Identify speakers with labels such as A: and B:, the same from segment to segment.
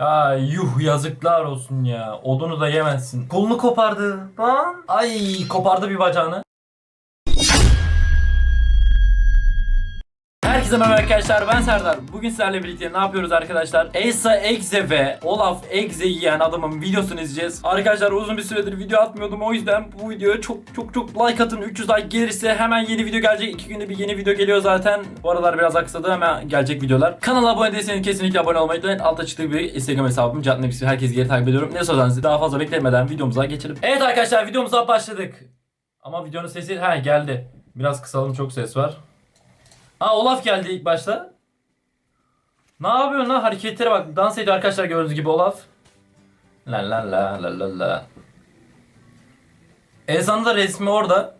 A: Ya yuh yazıklar olsun ya. Odunu da yemezsin. Kolunu kopardı. Lan. Ay kopardı bir bacağını. Herkese merhaba arkadaşlar ben Serdar. Bugün sizlerle birlikte ne yapıyoruz arkadaşlar? Asa Egze ve Olaf Egze yiyen adamın videosunu izleyeceğiz. Arkadaşlar uzun bir süredir video atmıyordum o yüzden bu videoya çok çok çok like atın. 300 like gelirse hemen yeni video gelecek. 2 günde bir yeni video geliyor zaten. Bu aralar biraz aksadı hemen gelecek videolar. Kanala abone değilseniz kesinlikle abone olmayı unutmayın. Altta çıktığı bir Instagram hesabım. Canlı Nefisi herkes geri takip ediyorum. Ne sorarsanız daha fazla beklemeden videomuza geçelim. Evet arkadaşlar videomuza başladık. Ama videonun sesi ha geldi. Biraz kısalım çok ses var. Aa Olaf geldi ilk başta. Ne yapıyorsun lan? Hareketlere bak. Dans ediyor arkadaşlar gördüğünüz gibi Olaf. La la la la la la. Ezan'ın da resmi orada.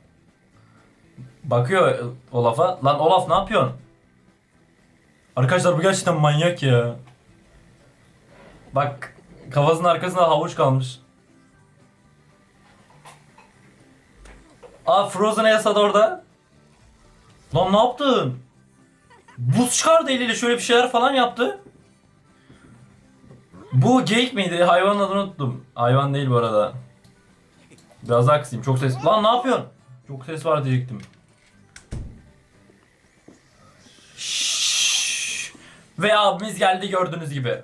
A: Bakıyor Olaf'a. Lan Olaf ne yapıyorsun? Arkadaşlar bu gerçekten manyak ya. Bak kafasının arkasında havuç kalmış. Aa Frozen Elsa da orada. Lan ne yaptın? Buz çıkardı eliyle şöyle bir şeyler falan yaptı. Bu geyik miydi? Hayvanın adını unuttum. Hayvan değil bu arada. Biraz daha kısayım. Çok ses. Lan ne yapıyorsun? Çok ses var diyecektim. Şşş. Ve abimiz geldi gördüğünüz gibi.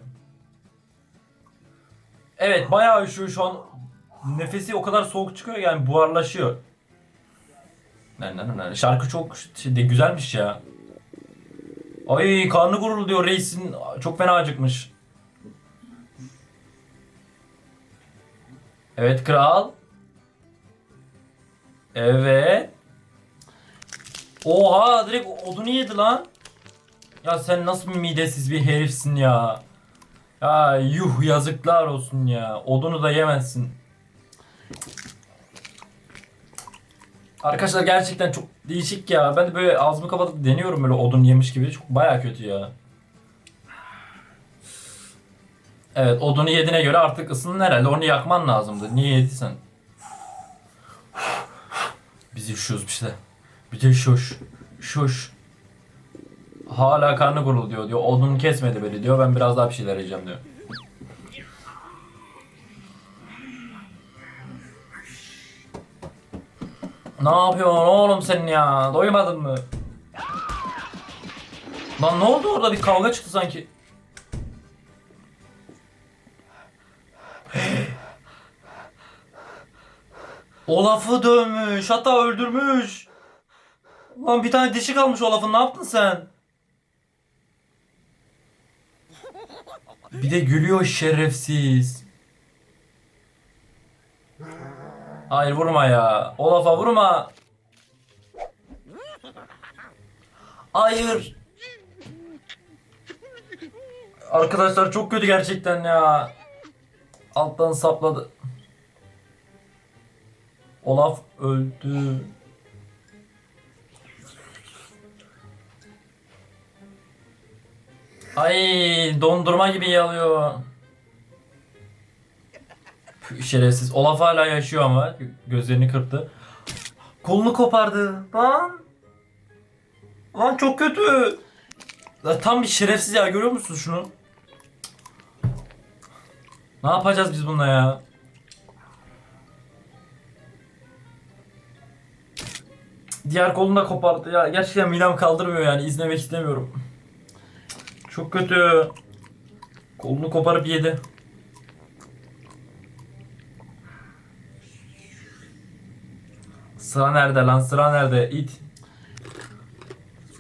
A: Evet bayağı üşüyor şu an. Nefesi o kadar soğuk çıkıyor yani buharlaşıyor. Şarkı çok şey, güzelmiş ya. Ay karnı gurulduyor reisin çok fena acıkmış. Evet kral. Evet. Oha direkt odunu yedi lan. Ya sen nasıl midesiz bir herifsin ya. Ya yuh yazıklar olsun ya. Odunu da yemezsin. Arkadaşlar gerçekten çok değişik ya. Ben de böyle ağzımı kapatıp deniyorum böyle odun yemiş gibi. Çok baya kötü ya. Evet odunu yediğine göre artık ısındın herhalde. Onu yakman lazımdı. Niye yediysen? Biz üşüyoruz işte. Bir de şuş. Şuş. Hala karnı gurul diyor. Odunu kesmedi beni diyor. Ben biraz daha bir şeyler yiyeceğim diyor. Ne yapıyorsun oğlum sen ya? Doymadın mı? Lan ne oldu orada bir kavga çıktı sanki. Olaf'ı dövmüş hatta öldürmüş. Lan bir tane dişi kalmış Olaf'ın ne yaptın sen? Bir de gülüyor şerefsiz. Hayır vurma ya. Olaf'a vurma. Hayır. Arkadaşlar çok kötü gerçekten ya. Alttan sapladı. Olaf öldü. Ay dondurma gibi yalıyor. Şerefsiz. Olaf hala yaşıyor ama gözlerini kırptı. Kolunu kopardı. Lan. Lan çok kötü. Ya tam bir şerefsiz ya görüyor musun şunu? Ne yapacağız biz bununla ya? Diğer kolunu da kopardı ya. Gerçekten midem kaldırmıyor yani izlemek istemiyorum. Çok kötü. Kolunu koparıp yedi. Sıra nerede lan? Sıra nerede? İt.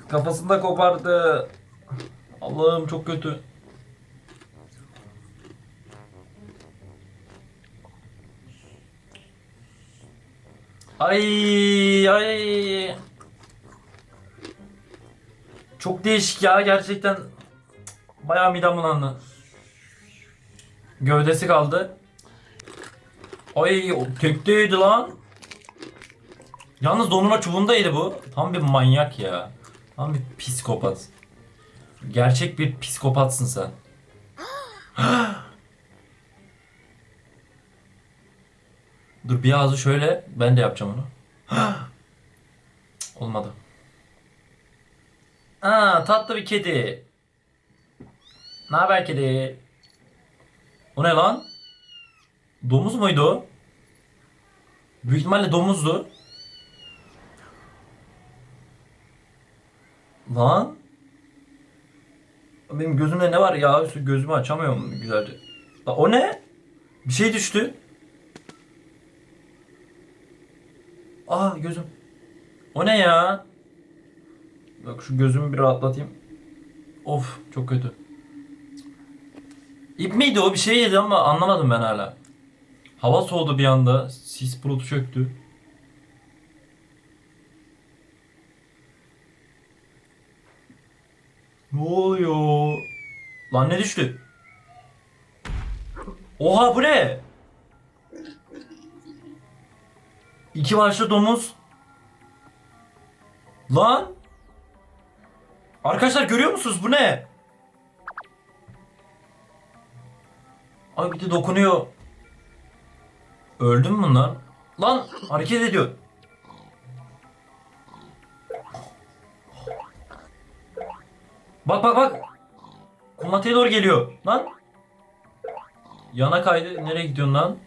A: Kafasını da kopardı. Allah'ım çok kötü. Ay ay. Çok değişik ya gerçekten. Bayağı midem bulandı. Gövdesi kaldı. Ay tekteydi lan. Yalnız dondurma çubuğundaydı bu. Tam bir manyak ya. Tam bir psikopat. Gerçek bir psikopatsın sen. Dur bir ağzı şöyle. Ben de yapacağım onu. Olmadı. Aa tatlı bir kedi. Ne haber kedi? O ne lan? Domuz muydu? Büyük ihtimalle domuzdu. Lan. Benim gözümde ne var ya? Gözümü açamıyorum güzelce. Lan o ne? Bir şey düştü. Aa gözüm. O ne ya? Bak şu gözümü bir rahatlatayım. Of çok kötü. İp miydi o bir şey yedi ama anlamadım ben hala. Hava soğudu bir anda. Sis bulutu çöktü. Ne oluyor? Lan ne düştü? Oha bu ne? İki başlı domuz. Lan. Arkadaşlar görüyor musunuz bu ne? Ay bir de dokunuyor. Öldü mü bunlar? Lan hareket ediyor. Bak bak bak. Kumataya doğru geliyor. Lan. Yana kaydı. Nereye gidiyorsun lan?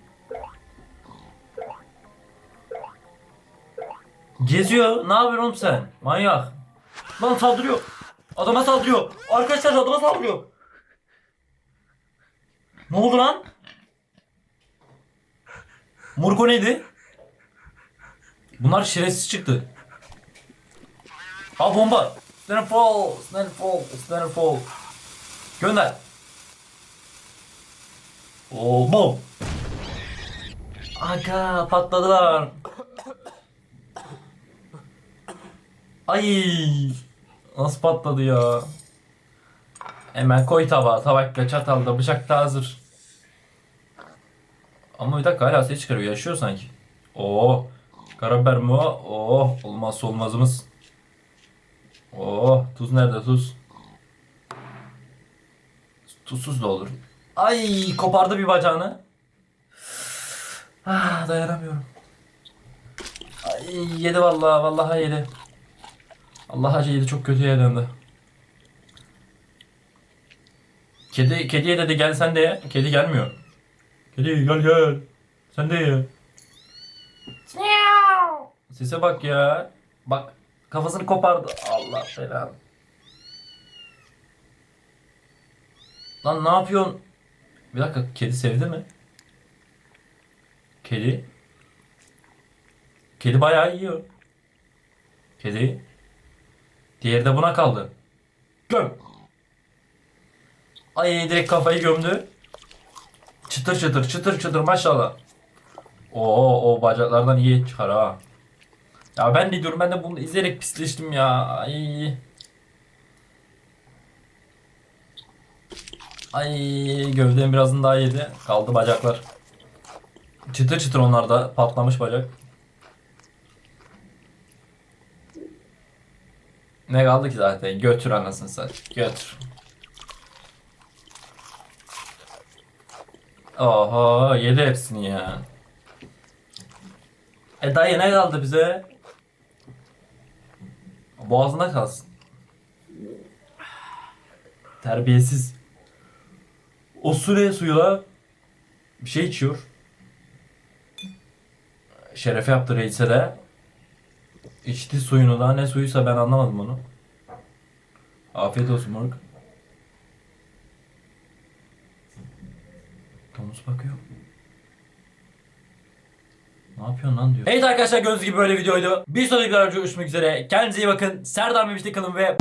A: Geziyor. Ne yapıyorsun oğlum sen? Manyak. Lan saldırıyor. Adama saldırıyor. Arkadaşlar adama saldırıyor. Ne oldu lan? Murko neydi? Bunlar şerefsiz çıktı. Al bomba. Snellfall, Snellfall, Snellfall. Gönder. Oo, bom. Aga patladılar. Ay. Nasıl patladı ya? Hemen koy tabağa. Tabakla, çatalda, bıçak da hazır. Ama bir dakika hala ses çıkarıyor. Yaşıyor sanki. Oo. Karabiber mi o? Oo. Olmazsa olmazımız. Oo. Tuz nerede tuz? Tuzsuz da olur. Ay kopardı bir bacağını. Ah dayanamıyorum. Ay yedi vallahi vallahi yedi. Allah acı yedi çok kötü de. Kedi, kediye dedi gel sen de ye. Kedi gelmiyor. Kedi gel gel. Sen de ye. Sese bak ya. Bak kafasını kopardı. Allah belanı. Lan ne yapıyorsun? Bir dakika kedi sevdi mi? Kedi. Kedi bayağı yiyor. Kedi. Diğeri de buna kaldı. Göm. Ay direkt kafayı gömdü. Çıtır çıtır çıtır çıtır maşallah. Oo o bacaklardan iyi çıkar ha. Ya ben de diyorum ben de bunu izleyerek pisleştim ya. Ay. Ay gövdenin birazını daha yedi. Kaldı bacaklar. Çıtır çıtır onlar da patlamış bacak. Ne kaldı ki zaten? Götür anasını sen. Götür. Oha yedi hepsini ya. E dayı ne kaldı bize? Boğazında kalsın. Terbiyesiz. O süre suyla bir şey içiyor. Şerefe yaptı reise de. İçti suyunu da ne suyuysa ben anlamadım onu. Afiyet olsun moruk. Domuz bakıyor. Ne yapıyorsun lan diyor. Evet arkadaşlar gördüğünüz gibi böyle videoydu. Bir sonraki videoda görüşmek üzere. Kendinize iyi bakın. Serdar Memiş'te kalın ve